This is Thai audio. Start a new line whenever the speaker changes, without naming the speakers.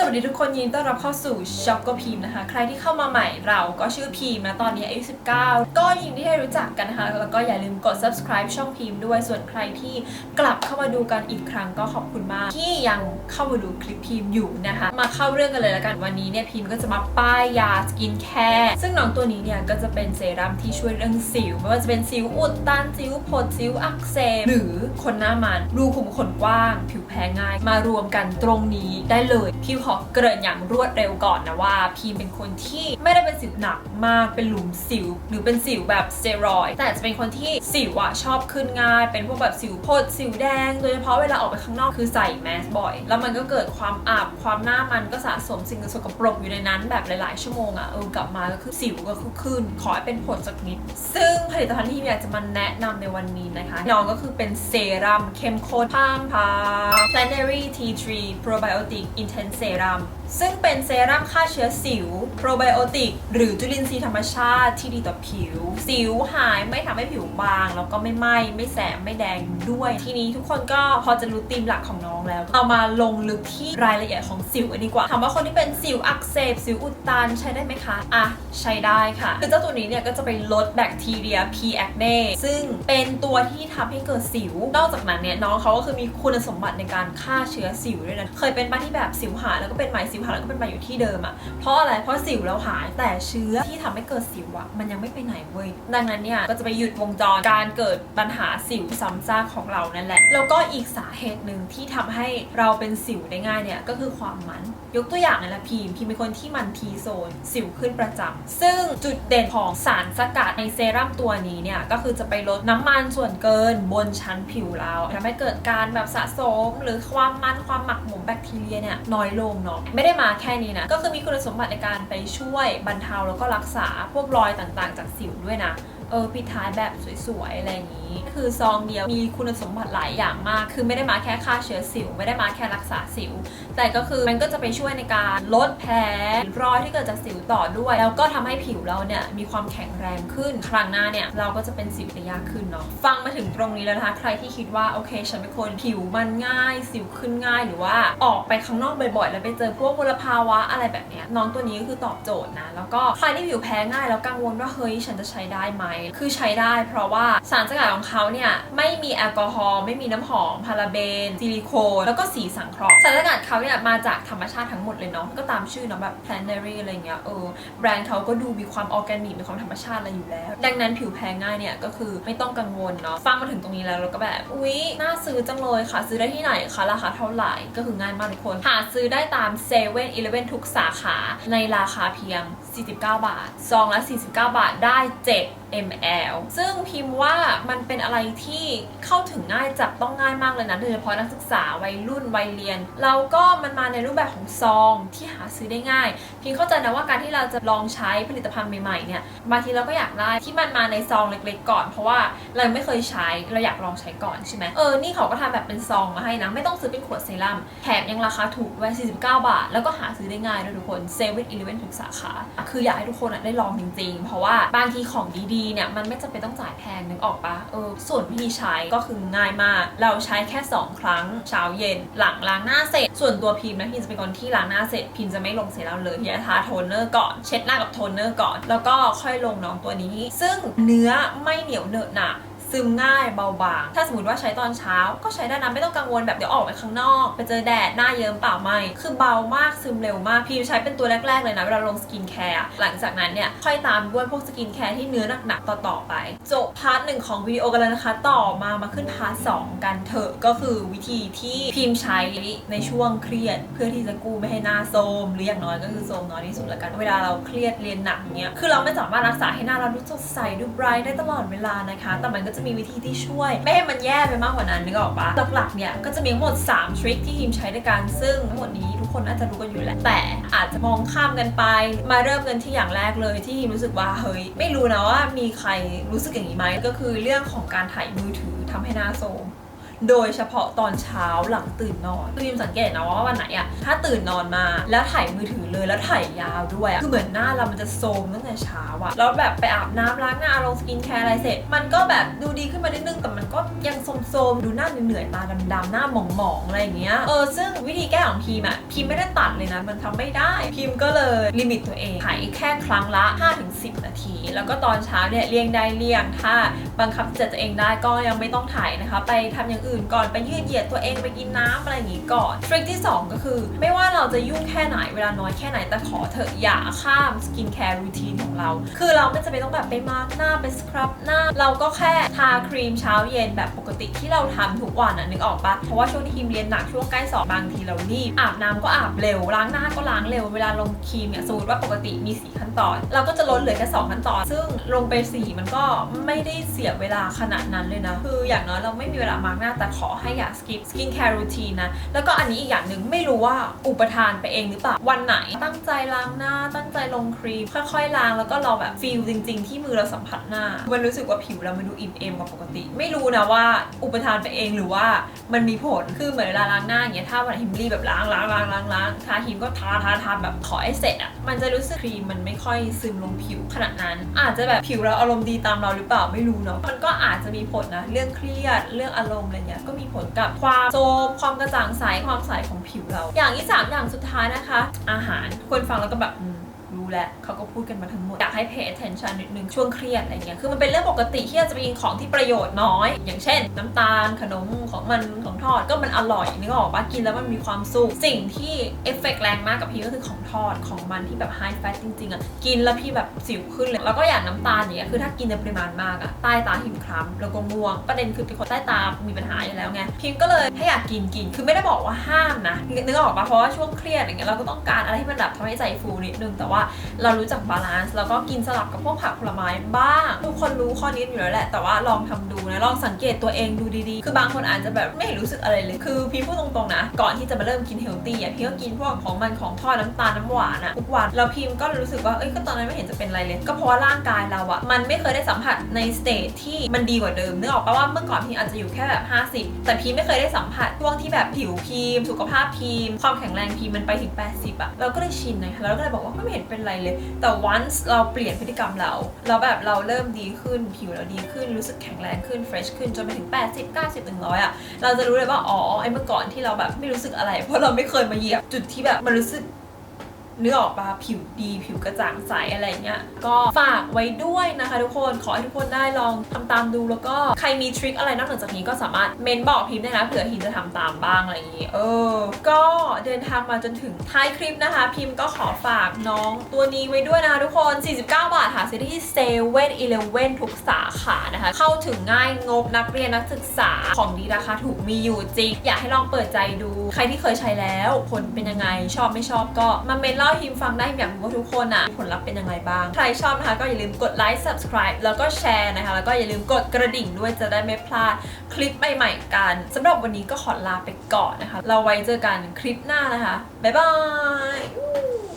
สวัสดีทุกคนยินดีต้อนรับเข้าสู่ช็อปก็พิมพ์นะคะ ใครที่เข้ามาใหม่เราก็ชื่อพิมพ์นะตอนนี้อายุ19 ก็ยินดีที่ได้รู้จักกันนะคะ แล้วก็อย่าลืมกด subscribe ช่องพิมพ์ด้วยส่วนใครที่กลับเข้ามาดูกันอีกครั้งก็ขอบคุณมาก ที่ยังเข้ามาดูคลิปพิมพ์อยู่นะคะ มาเข้าเรื่องกันเลยล้วกันวันนี้เนี่ยพิมพ์ก็จะมาป้ายยาสกินแคร์ซึ่งน้องตัวนี้เนี่ยก็จะเป็นเซรั่มที่ช่วยเรื่องสิวไม่ว่าจะเป็นสิวอุดตันสิวผดสิวอักเสบหรือคนหน้ามันรูขุมขนกว้าง ผิวแพ้ง่าย มารวมกันตรงนี้ได้เลยพิมขอเกริ่นอย่างรวดเร็วก่อนนะว่าพิมเป็นคนที่ไม่ได้เป็นสิวหนักมากเป็นหลุมสิว หรือเป็นสิวแบบสเตียรอยแต่จะเป็นคนที่สิวอะชอบขึ้นง่าย เป็นพวกแบบสิวผดสิวแดง โดยเฉพาะเวลาออกไปข้างนอกคือใส่แมสบ่อย แล้วมันก็เกิดความอับความหน้ามันก็สะสมสิ่งสกปรกอยู่ในนั้นแบบหลาย ๆ ชั่วโมงอะเออกลับมาก็คือสิวก็คือขึ้น ขอให้เป็นผลสักนิด ซึ่งผลิตภัณฑ์ที่พิมอยากจะมาแนะนำในวันนี้นะคะน้องก็คือเป็นเซรั่มเข้มข้นพามพา Plenary T3 Probiotic Intense Um. ซึ่งเป็นเซรั่มฆ่าเชื้อสิว โปรไบโอติก หรือจุลินทรีย์ธรรมชาติที่ดีต่อผิว สิวหายไม่ทำให้ผิวบาง แล้วก็ไม่ไหม้ไม่แสบไม่แดงด้วย ทีนี้ทุกคนก็พอจะรู้ธีมหลักของน้องแล้วเอามาลงลึกที่รายละเอียดของสิวกันดีกว่าถามว่าคนที่เป็นสิวอักเสบ สิวอุดตันใช้ได้ไหมคะอะใช้ได้ค่ะ คือเจ้าตัวนี้เนี่ยก็จะไปลดแบคทีเรีย P. acne ซึ่งเป็นตัวที่ทำให้เกิดสิว นอกจากนั้นเนี่ยน้องเขาก็คือมีคุณสมบัติในการฆ่าเชื้อสิวด้วยนะเคยเป็นป้าที่แบบสิวหายแล้วก็เป็นใหมสิวหายแล้วก็เป็นใหม่อยู่ที่เดิมอะเพราะอะไร เพราะสิวเราหายแต่เชื้อที่ทำให้เกิดสิวอะมันยังไม่ไปไหนเว้ย ดังนั้นเนี่ยก็จะไปหยุดวงจรการเกิดปัญหาสิวซ้ำซากของเรานั่นแหละ แล้วก็อีกสาเหตุหนึ่งที่ทำให้เราเป็นสิวได้ง่ายเนี่ยก็คือความมัน ยกตัวอย่างเลยละพิมพ์พิมเป็นคนที่มันทีโซนสิวขึ้นประจำซึ่งจุดเด่นของสารสกัดในเซรั่มตัวนี้เนี่ยก็คือจะไปลดน้ำมันส่วนเกินบนชั้นผิวเราทำให้เกิดการแบบสะสม หรือความมันความหมักหมมแบคทีเรียเนี่ยน้อยลงเนาะไม่ได้ได้มาแค่นี้นะ ก็คือมีคุณสมบัติในการไปช่วยบรรเทาแล้วก็รักษาพวกรอยต่างๆ จากสิวด้วยนะ เออปิดท้ายแบบสวยๆอะไรอย่างนี้ คือซองเดียวมีคุณสมบัติหลายอย่างมาก คือไม่ได้มาแค่ฆ่าเชื้อสิว ไม่ได้มาแค่รักษาสิว แต่ก็คือมันก็จะไปช่วยในการลดแผลรอยที่เกิดจากสิวต่อด้วย แล้วก็ทำให้ผิวเราเนี่ยมีความแข็งแรงขึ้น ครั้งหน้าเนี่ยเราก็จะเป็นสิวได้ยากขึ้นเนาะฟังมาถึงตรงนี้แล้วนะคะ ใครที่คิดว่าโอเคฉันเป็นคนผิวมันง่าย สิวขึ้นง่ายหรือว่าออกไปข้างนอกบ่อยๆ แล้วไปเจอพวกมลภาวะอะไรแบบเนี้ยน้องตัวนี้ก็คือตอบโจทย์นะแล้วก็ใครที่ผิวแพ้ง่ายแล้วกังวลว่าเฮ้ยฉันจะใช้ได้ไหมคือใช้ได้ เพราะว่าสารสกัดของเขาเนี่ยไม่มีแอลกอฮอล์ไม่มีน้ำหอมพาราเบนซิลิโคนแล้วก็สีสังเคราะห์สารสกัดเขาเนี่ยมาจากธรรมชาติทั้งหมดเลยเนาะก็ตามชื่อเนาะแบบ planetary อะไรเงี้ยเออแบรนด์เขาก็ดูมีความออร์แกนิกมีความธรรมชาติอะไรอยู่แล้ว ดังนั้นผิวแพ้ง่ายเนี่ยก็คือไม่ต้องกังวลเนาะฟังมาถึงตรงนี้แล้วเราก็แบบอุ๊ยน่าซื้อจังเลยค่ะ ซื้อได้ที่ไหนคะราคาเท่าไหร่ก็คือง่ายมากทุกคนหาซื้อได้ตาม7 e เ e ่ e อทุกสาขาในราคาเพียง 49 บาทซองละ 49 บาทได้ 7 ml ซึ่งพิมพ์ว่ามันเป็นอะไรที่เข้าถึงง่ายจับต้องง่ายมากเลยนะโดยเฉพาะนักศึกษาวัยรุ่นวัยเรียน แล้วก็มันมาในรูปแบบของซองที่หาซื้อได้ง่าย พิมเข้าใจนะว่าการที่เราจะลองใช้ผลิตภัณฑ์ใหม่ๆเนี่ยบางทีเราก็อยากได้ที่มันมาในซองเล็กๆ ก่อน เพราะว่าเราไม่เคยใช้เราอยากลองใช้ก่อนใช่ไหมเออนี่เขาก็ทำแบบเป็นซองมาให้นะไม่ต้องซื้อเป็นขวดเซรั่มแถมยังราคาถูกด้วย49 บาท แล้วก็หาซื้อได้ง่ายด้วยทุกคนเซเว่นอีเลเวนทุกสาขาคืออยากให้ทุกคนอะได้ลองจริงๆ เพราะว่าบางทีของดีๆ เนี่ยมันไม่จำเป็นต้องจ่ายแพงนึกออกปะเออส่วนวิธีใช้ก็คือง่ายมาก เราใช้แค่ 2 ครั้งเช้าเย็นหลังล้างหน้าเสร็จ ส่วนตัวพิมพ์นะพิมจะเป็นคนที่ล้างหน้าเสร็จพิมจะไม่ลงเซรั่มเลยพิมจะทาโทนเนอร์ก่อนเช็ดหน้ากับโทนเนอร์ก่อน แล้วก็ค่อยลงน้องตัวนี้ ซึ่งเนื้อไม่เหนียวเหนอะหนะ ซึมง่ายเบาบาง ถ้าสมมติว่าใช้ตอนเช้าก็ใช้ได้นะไม่ต้องกังวลแบบเดี๋ยวออกไปข้างนอกไปเจอแดดหน้าเยิ้มเปล่าไม่คือเบามากซึมเร็วมากพี่ใช้เป็นตัวแรก ๆ เลยนะเวลาลงสกินแคร์หลังจากนั้นเนี่ยค่อยตามด้วยพวกสกินแคร์ที่เนื้อหนักๆต่อๆไป จบพาร์ทหนึ่งของวิดีโอกันแล้วนะคะ ต่อมามาขึ้นพาร์ทสองกันเถอะก็คือวิธีที่พิมพ์ใช้ในช่วงเครียด เพื่อที่จะกู้ไม่ให้หน้าโทรมหรืออย่างน้อยก็คือโทรมน้อยที่สุดละกันเวลาเราเครียดเรียนหนักเนี่ยคือเราไม่สามารถรักษาให้หน้าเราดูสดใสดูไบรท์ได้ตลอดเวลานะคะ แต่มันก็จะจะมีวิธีที่ช่วย ไม่ให้มันแย่ไปมากกว่านั้นนึกออกปะหลักๆเนี่ยก็จะมีทั้งหมด 3 ทริคที่ทีมใช้ในการซึ่งทั้งหมดนี้ทุกคนน่าจะรู้กันอยู่แหละแต่อาจจะมองข้ามกันไป มาเริ่มกันที่อย่างแรกเลยที่ทีมรู้สึกว่าเฮ้ยไม่รู้นะว่ามีใครรู้สึกอย่างนี้ไหมก็คือเรื่องของการถ่ายมือถือทำให้หน้าโทรม โดยเฉพาะตอนเช้าหลังตื่นนอนคือพิมสังเกตนะว่าวันไหนอะถ้าตื่นนอนมา แล้วถ่ายมือถือเลยแล้วถ่ายยาวด้วยอะคือเหมือนหน้าเรามันจะโทรมตั้งแต่เช้าอะแล้วแบบไปอาบน้ำล้างหน้าลงสกินแคร์อะไรเสร็จ มันก็แบบดูดีขึ้นมานิดนึงแต่มันก็ยังโทรมๆดูหน้าเหนื่อยๆตาดำๆหน้าหมองๆอะไรอย่างเงี้ยเออซึ่งวิธีแก้ของพิมอะพิมไม่ได้ตัดเลยนะ มันทำไม่ได้พิมก็เลยลิมิตตัวเองถ่ายแค่ครั้งละ 5-10 นาที แล้วก็ตอนเช้าเนี่ยเลี่ยงได้เลี่ยงถ้าบังคับจิตตัวเองได้ก็ยังไม่ต้องถ่ายนะคะ ไปทำอย่างอื่นก่อนไปยืดเหยียดตัวเองไปกินน้ำอะไรอย่างงี้ก่อนทริคที่ 2 ก็คือ ไม่ว่าเราจะยุ่งแค่ไหนเวลาน้อยแค่ไหนแต่ขอเถอะอย่าข้ามสกินแคร์รูทีนของเรา คือเราไม่จำเป็นต้องแบบไปมาร์กหน้าไปสครับหน้า เราก็แค่ทาครีมเช้าเย็นแบบปกติที่เราทำทุกวันอะนึกออกปะเพราะว่าช่วงที่ทีมเรียนหนักช่วงใกล้สอบบางทีเรารีบอาบน้ำก็อาบเร็วล้างหน้าก็ล้างเร็วเวลาลงครีมเนี่ยสมมติว่าปกติมีสี่ขั้นตอน เราก็จะลดเหลือแค่สองขั้นตอน ซึ่งลงไปสีมันก็ไม่ได้เสียเวลาขนาดนั้นเลยนะคืออย่างน้อยเราไม่มีเวลามาร์กหน้าแต่ขอให้อย่าสกิปสกินแคร์รูทีนนะ แล้วก็อันนี้อีกอย่างหนึ่งไม่รู้ว่าอุปทานไปเองหรือเปล่า วันไหนตั้งใจล้างหน้า ตั้งใจลงครีม ค่อยๆล้างแล้วก็เราแบบฟีลจริง ๆ ที่มือเราสัมผัสหน้า มันรู้สึกว่าผิวเรามันดูอิ่มเอมกว่าปกติ ไม่รู้นะว่าอุปทานไปเองหรือว่ามันมีผลคือเหมือนเวลาล้างหน้าอย่างเงี้ยถ้าวันหนฮิมรีแบบล้างล้างล้างล้างล้างทาฮิมก็ทาทาทาแบบขอให้เสร็จอะมันจะรู้สึกครีมมันไม่ค่อยซึมลงผิวขนาดนั้น อาจจะแบบผิวเราอารมณ์ดีตามเราหรือเปล่าไม่รู้เนาะมันก็อาจจะมีผลนะเรื่องเครียดเรื่องอารมณ์อะไรเงี้ยก็มีผลกับความโซมความกระจ่างใสความใสของผิวเรา อย่างที่สามอย่างสุดท้ายนะคะ อาหารคนฟังแล้วก็แบบู้แล้วเขาก็พูดกันมาทั้งหมด อยากให้ pay attention นิดนึงช่วงเครียดอะไรเงี้ยคือมันเป็นเรื่องปกติที่เราจะไปกินของที่ประโยชน์น้อย อย่างเช่น น้ำตาลขนมของมันของทอดก็มันอร่อยนึกออกปะกินแล้วมันมีความสุขสิ่งที่เอฟเฟกต์แรงมากกับพี่ก็คือของทอดของมันที่แบบ high fat จริงๆอะกินแล้วพี่แบบสิวขึ้นเลยแล้วก็อย่างน้ำตาลอย่างเงี้ยคือถ้ากินในปริมาณมากอะใต้ตาหิมคล้ำแล้วก็ม่วงประเด็นคือเป็นคนใต้ตามีปัญหาอยู่แล้วไงพิมก็เลยถ้าอยากกินกินคือไม่ได้บอกว่าห้ามนะนึกออกปะเพราะว่าช่วงเครียดอย่างเงี้ยเราก็ต้องการอะไรที่มันแบบทำให้ใจฟูนิดนึงแต่ว่าเรารู้จักบาลานซ์แล้วก็กินสลับกับพวกผักผลไม้บ้าง ทุกคนรู้ข้อนี้อยู่แล้วแหละ แต่ว่าลองทำดูนะลองสังเกตตัวเองดูดีๆ คือบางคนอาจจะแบบไม่เห็นรู้สึกอะไรเลย คือพี่พูดตรงๆนะ ก่อนที่จะมาเริ่มกินเฮลตี้อะพี่ก็กินพวกของมันของทอดน้ำตาลน้ำหวานอะทุกวันแล้วพิมก็รู้สึกว่าเอ้ยก็ตอนนั้นไม่เห็นจะเป็นอะไรเลย ก็เพราะว่าร่างกายเราอะมันไม่เคยได้สัมผัสในสเตจที่มันดีกว่าเดิมนึกออกปะว่าเมื่อก่อนพิมอาจจะอยู่แค่แบบ 50 แต่พิมไม่เคยได้สัมผัสช่วงที่แบบผิวพิมสุขภาพพิมความแข็งแรงพิมมันไปถึง 80อะเราก็เลยชินนะคะเราก็เลยบอกว่าไม่เห็นเป็นไรเลย แต่ once เราเปลี่ยนพฤติกรรมเรา เราแบบเราเริ่มดีขึ้นผิวเราดีขึ้นรู้สึกแข็งแรงขึ้น fresh ขึ้นจนไปถึง 80 90 100อะเราจะรู้เลยว่าอ๋อไอ้เมื่อก่อนที่เราแบบไม่รู้สึกอะไร เพราะเราไม่เคยมาเหยียบจุดที่แบบมันรู้สึก เนื้อออกปะผิวดีผิวกระจ่างใสอะไรเงี้ยก็ฝากไว้ด้วยนะคะทุกคนขอให้ทุกคนได้ลองทำตามดูแล้วก็ใครมีทริคอะไรนอกเหนือจากนี้ก็สามารถเมนบอกพิมพ์ได้นะเผื่อพิมจะทำตามบ้างอะไรอย่างงี้เออ ก็เดินทางมาจนถึงท้ายคลิปนะคะ พิมก็ขอฝากน้องตัวนี้ไว้ด้วยนะคะทุกคน 49 บาทหาซื้อที่เซเว่นอีเลเว่นทุกสาขานะคะ เข้าถึงง่ายงบนักเรียนนักศึกษาของดีราคาถูกมีอยู่จริง อยากให้ลองเปิดใจดู ใครที่เคยใช้แล้วผลเป็นยังไงชอบไม่ชอบก็มาเมนเล่าาฮิมฟังได้อยากรู้ว่าทุกคนอะผลลัพธ์เป็นยังไงบ้าง ใครชอบนะคะก็อย่าลืมกดไลค์ subscribe แล้วก็แชร์นะคะ แล้วก็อย่าลืมกดกระดิ่งด้วยจะได้ไม่พลาดคลิปใหม่ๆกันสำหรับวันนี้ก็ขอลาไปก่อนนะคะ เราไว้เจอกันคลิปหน้านะคะบ๊ายบาย